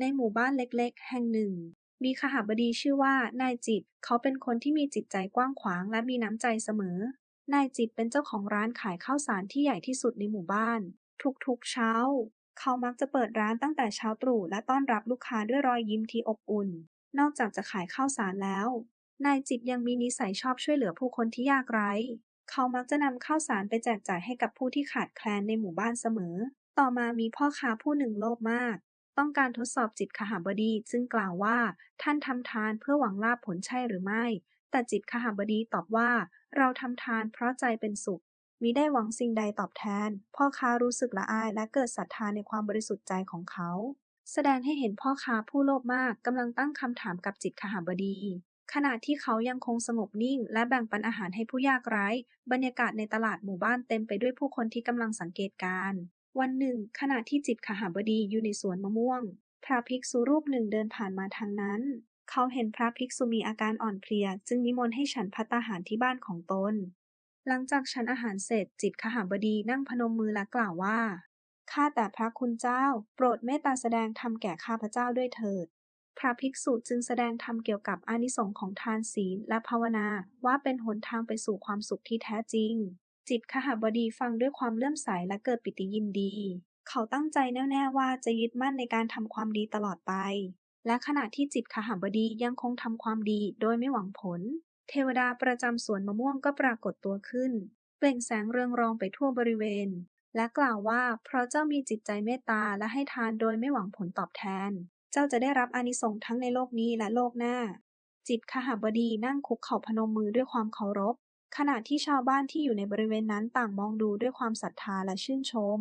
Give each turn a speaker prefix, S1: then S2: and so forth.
S1: ในหมู่บ้านเล็ก ๆ แห่งหนึ่ง มีขหบดีชื่อว่านายจิตรเขาเป็นคนที่มีจิตใจกว้างขวางและมีน้ำใจเสมอ นายจิตรเป็นเจ้าของร้านขายข้าวสารที่ใหญ่ที่สุดในหมู่บ้าน ทุกๆเช้า เขามักจะเปิดร้านตั้งแต่เช้าตรู่และต้อนรับลูกค้าด้วยรอยยิ้มที่อบอุ่น นอกจากจะขายข้าวสารแล้ว นายจิตรยังมีนิสัยชอบช่วยเหลือผู้คนที่ยากไร้เขามักจะนำข้าวสารไปแจกจ่ายให้กับผู้ที่ขาดแคลนในหมู่บ้านเสมอ ต่อมามีพ่อค้าผู้หนึ่งโลภมาก ต้องการทดสอบจิตขหบดีจึงกล่าวว่า ท่านทำทานเพื่อหวังลาภผลใช่หรือไม่ แต่จิตขหบดีตอบว่า เราทำทานเพราะใจเป็นสุขมิได้หวังสิ่งใดตอบแทน พ่อค้ารู้สึกละอายและเกิดศรัทธาในความบริสุทธิ์ใจของเขา แสดงให้เห็นพ่อค้าผู้โลภมากกำลังตั้งคำถามกับจิตขหบดี ขณะที่เขายังคงสงบนิ่ง และแบ่งปันอาหารให้ผู้ยากไร้ บรรยากาศในตลาดหมู่บ้านเต็มไปด้วยผู้คนที่กำลังสังเกตการ วันหนึ่ง ขณะที่จิตขหบดีอยู่ในสวนมะม่วง พระภิกษุรูปหนึ่งเดินผ่านมาทางนั้น เขาเห็นพระภิกษุมีอาการอ่อนเพลีย จึงนิมนต์ให้ฉันภัตาหารที่บ้านของตน หลังจากฉันอาหารเสร็จ จิตขหบดีนั่งพนมมือและกล่าวว่า ข้าแต่พระคุณเจ้า โปรดเมตตาแสดงธรรมแก่ข้าพเจ้าด้วยเถิด พระภิกษุจึงแสดงธรรมเกี่ยวกับอานิสงส์ของทานศีลและภาวนาว่าเป็นหนทางไปสู่ความสุขที่แท้จริง จิตขหบดีฟังด้วยความเลื่อมใสและเกิดปิติยินดี เขาตั้งใจแน่วแน่ว่าจะยึดมั่นในการทำความดีตลอดไป และขณะที่จิตขหบดียังคงทำความดีโดยไม่หวังผล เทวดาประจำสวนมะม่วงก็ปรากฏตัวขึ้น เปล่งแสงเรืองรองไปทั่วบริเวณ และกล่าวว่าเพราะเจ้ามีจิตใจเมตตาและให้ทานโดยไม่หวังผลตอบแทน เจ้าจะได้รับอานิสงส์ทั้งในโลกนี้และโลกหน้าจิตขหบดีนั่งคุกเข่าพนมมือด้วยความเคารพ ขณะที่ชาวบ้านที่อยู่ในบริเวณนั้นต่างมองดูด้วยความศรัทธาและชื่นชม